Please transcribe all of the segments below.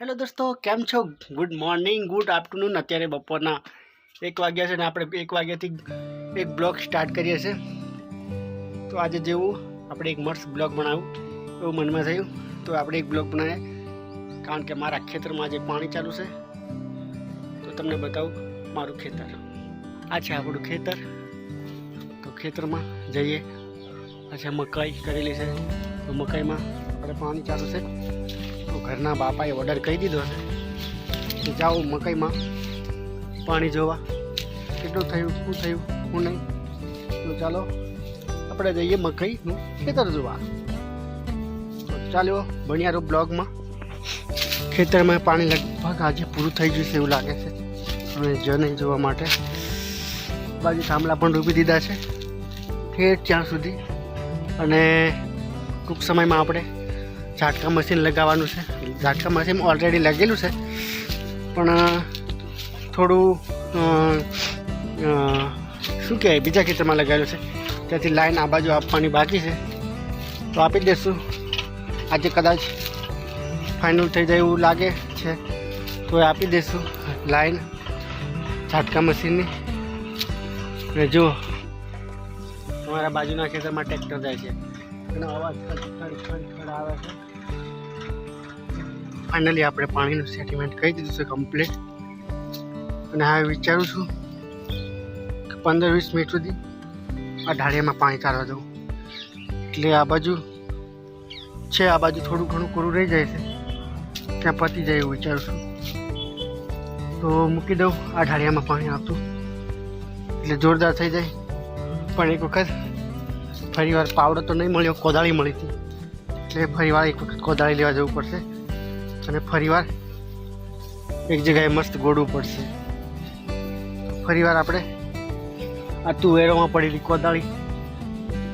Hello દોસ્તો, કેમ છો? ગુડ મોર્નિંગ ગુડ આફ્ટરનૂન અત્યારે બપોરના એક વાગ્યા છે ને આપણે એક વાગ્યાથી એક બ્લોગ સ્ટાર્ટ કરીએ છીએ. તો આજે જેવું આપણે એક મસ્ત બ્લોગ બનાવ્યું, એવું મનમાં થયું. તો આપણે એક બ્લોગ બનાવીએ. કારણ કે મારા ખેતરમાં આજે પાણી ચાલુ છે. તો તમને બતાવું મારું ખેતર. આ છે આપણું ખેતર. તો ખેતરમાં જઈએ. અચ્છા મકાઈ કરેલી છે. તો મકાઈમાં આપણે પાણી ચાલુ છે. તો ઘરના બાપાએ ઓર્ડર કહી દીધો છે. કે જાઓ મકાઈમાં પાણી જોવા. કેટલું થયું, શું થયું, શું નહીં? તો ચાલો, આપણે જઈએ મકાઈનું ખેતર જોવા. ચાલ્યો ચાલો ભણ્યારો બ્લોગમાં. ખેતરમાં પાણી લગભગ આજે પૂરું થઈ ગયું છે એવું લાગે છે. અને જને જોવા માટે બાજુ થાંભલા પણ ડૂબી દીધા છે. ઠેર ત્યાં સુધી. અને ટૂંક સમયમાં આપણે ઝાટકા મશીન લગાવવાનું છે. ઝાટકા મશીન ઓલરેડી લગેલું છે. પણ થોડું શું કહેવાય, બીજા ખેતરમાં લગાવેલું છે. ત્યાંથી લાઈન આ બાજુ આપવાની બાકી છે. તો આપી દઈશું આજે કદાચ ફાઇનલ થઈ જાય એવું લાગે છે. તો આપી દઈશું લાઈન ઝાટકા મશીનની. અને જુઓ અમારા બાજુના ખેતરમાં ટ્રેક્ટર જાય છે. એનો અવાજ ખડ ખડ ખડ ખડ આવે છે. ફાઇનલી આપણે પાણીનું સેટિમેન્ટ કરી દીધું છે કમ્પ્લીટ અને હવે વિચારું છું કે પંદર વીસ મિનિટ સુધી આ ઢાળિયામાં પાણી ચાલવા દઉં. એટલે આ બાજુ છે, આ બાજુ થોડું ઘણું કોરું રહી જાય છે. ત્યાં પતી જાય એવું વિચારું છું. તો મૂકી દઉં આ ઢાળિયામાં પાણી આવતું. એટલે જોરદાર થઈ જાય. પણ એક વખત ફરીવાર પાવડો તો નહીં મળ્યો, કોદાળી મળી હતી. એટલે ફરી વાર એક વખત કોદાળી લેવા જવું પડશે. અને ફરીવાર એક જગ્યાએ મસ્ત ગોડવું પડશે. ફરીવાર આપણે આ તુવેરોમાં પડેલી કોદાળી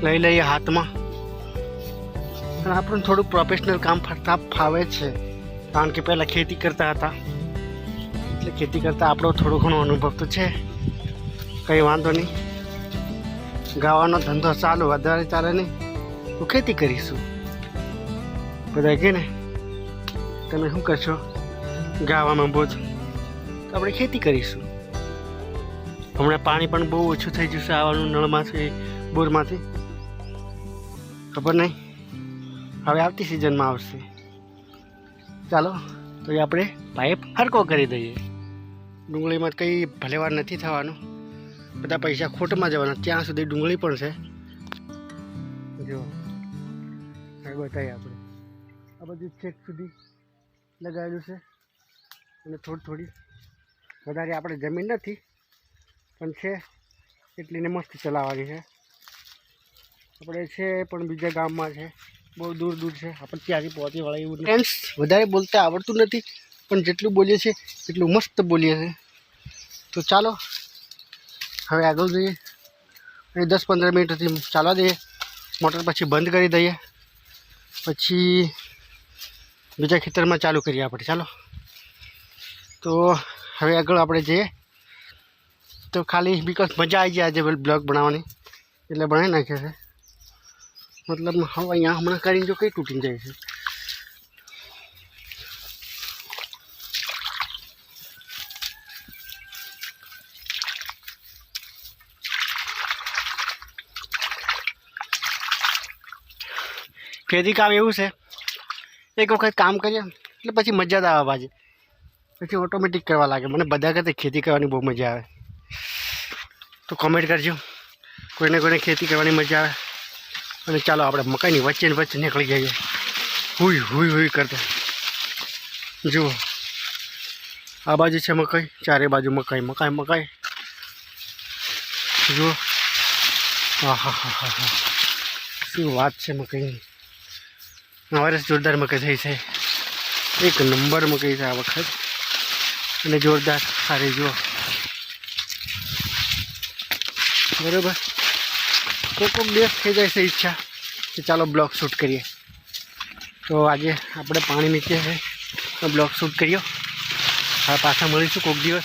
લઈ લઈએ હાથમાં. અને આપણને થોડું પ્રોફેશનલ કામ ફરતા ફાવે છે. કારણ કે પહેલાં ખેતી કરતા હતા. એટલે ખેતી કરતાં આપણો થોડો ઘણો અનુભવ તો છે. કંઈ વાંધો નહીં. ગાવાનો ધંધો ચાલુ, વધારે ચાલે નહીં. તો ખેતી કરીશું. બધા કે ને? તમે શું કરશો ગાવામાં બહુ જ તો આપણે ખેતી કરીશું. હમણાં પાણી પણ બહુ ઓછું થઈ જશે આવવાનું નળમાંથી, બોરમાંથી. ખબર નહીં? હવે આવતી સિઝનમાં આવશે. ચાલો, તો એ આપણે પાઇપ હરકો કરી દઈએ. ડુંગળીમાં કંઈ ભલેવાર નથી થવાનું. બધા પૈસા ખોટમાં જવાના, ત્યાં સુધી ડુંગળી પણ છે. જો બતાવીએ આપણે. આ બધું છેક સુધી. લગાવેલું છે. અને થોડી થોડી વધારે આપણે જમીન નથી, પણ છે એટલીને મસ્ત ચલાવવાની છે. આપણે છે પણ બીજા ગામમાં છે, બહુ દૂર દૂર છે. આપણે ત્યાંથી પહોંચી વળે એવું ફ્રેન્ડ્સ વધારે બોલતા આવડતું નથી, પણ જેટલું બોલીએ છીએ એટલું મસ્ત બોલીએ છીએ. તો ચાલો, હવે આગળ જોઈએ. અને દસ પંદર મિનિટથી ચાલવા દઈએ. મોટર પછી બંધ કરી દઈએ. પછી બીજા ખેતરમાં ચાલુ કરીએ આપણે. ચાલો. તો હવે આગળ આપણે જઈએ તો ખાલી બિકોઝ મજા આવી જાય આજે બ્લોગ બનાવવાની. એટલે બનાવી નાખે છે. મતલબ હવે અહીંયા હમણાં કરીને જો કંઈ તૂટી જાય છે. ખેતી કામ એવું છે. એક વખત કામ કરીએ એટલે પછી મજા જ આવે પાછી. પછી ઓટોમેટિક કરવા લાગે. મને બધા કરતા ખેતી કરવાની બહુ મજા આવે. તો કોમેન્ટ કરજો. કોઈને કોઈને ખેતી કરવાની મજા આવે. અને ચાલો આપણે મકાઈની વચ્ચે વચ્ચે નીકળી જઈએ. હુઈ હુઈ હુઈ કરતા. જુઓ. આ બાજુ છે મકાઈ, ચારે બાજુ મકાઈ મકાઈ મકાઈ. જુઓ. હા હા હા હા હા શું વાત છે મકાઈની. વર્ષ જોરદાર મકાઈ થઈ છે. એક નંબર મકાઈ છે આ વખત. અને જોરદાર સારી જુઓ. બરાબર? કોઈક કોઈક દિવસ થઈ જાય છે ઈચ્છા. કે ચાલો બ્લોગ શૂટ કરીએ. તો આજે આપણે પાણી નીચે છે. બ્લોગ શૂટ કર્યો. હવે પાછા મળીશું કોઈક દિવસ.